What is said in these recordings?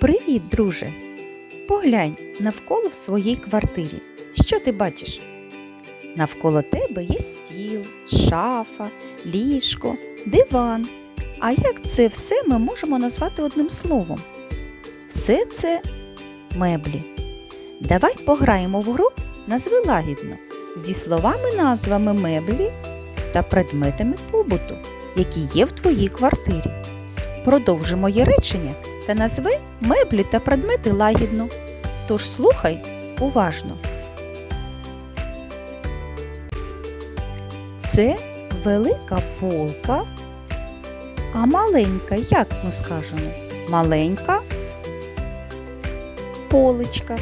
Привіт, друже! Поглянь навколо в своїй квартирі. Що ти бачиш? Навколо тебе є стіл, шафа, ліжко, диван. А як це все ми можемо назвати одним словом? Все це меблі. Давай пограємо в гру назви лагідно зі словами-назвами меблі та предметами побуту, які є в твоїй квартирі. Продовжи моє речення та назви меблі та предмети лагідно. Тож слухай уважно. Це велика полка, а маленька, як ми скажемо? Маленька поличка.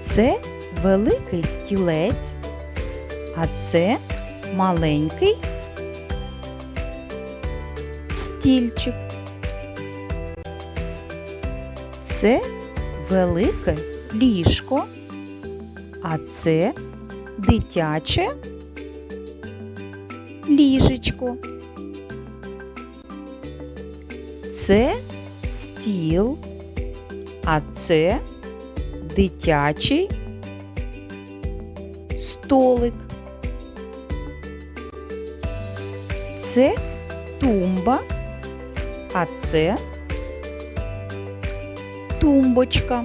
Це великий стілець, а це маленький стільчик. Це велике ліжко, а це дитяче ліжечко. Це стіл, а це дитячий столик. Це тумба, а це тумбочка.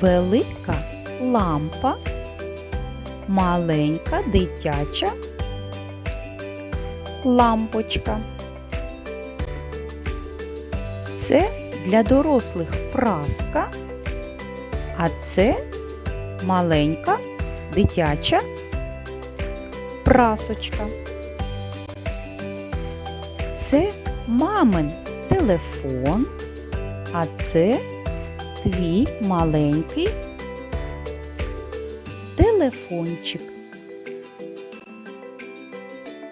Велика лампа, маленька дитяча лампочка. Це для дорослих праска, а це маленька дитяча прасочка. Це мамин телефон, а це твій маленький телефончик.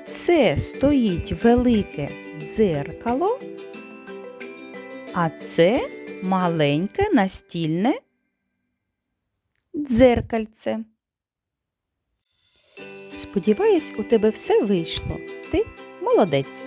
Це стоїть велике дзеркало, а це маленьке настільне дзеркальце. Сподіваюсь, у тебе все вийшло. Ти молодець.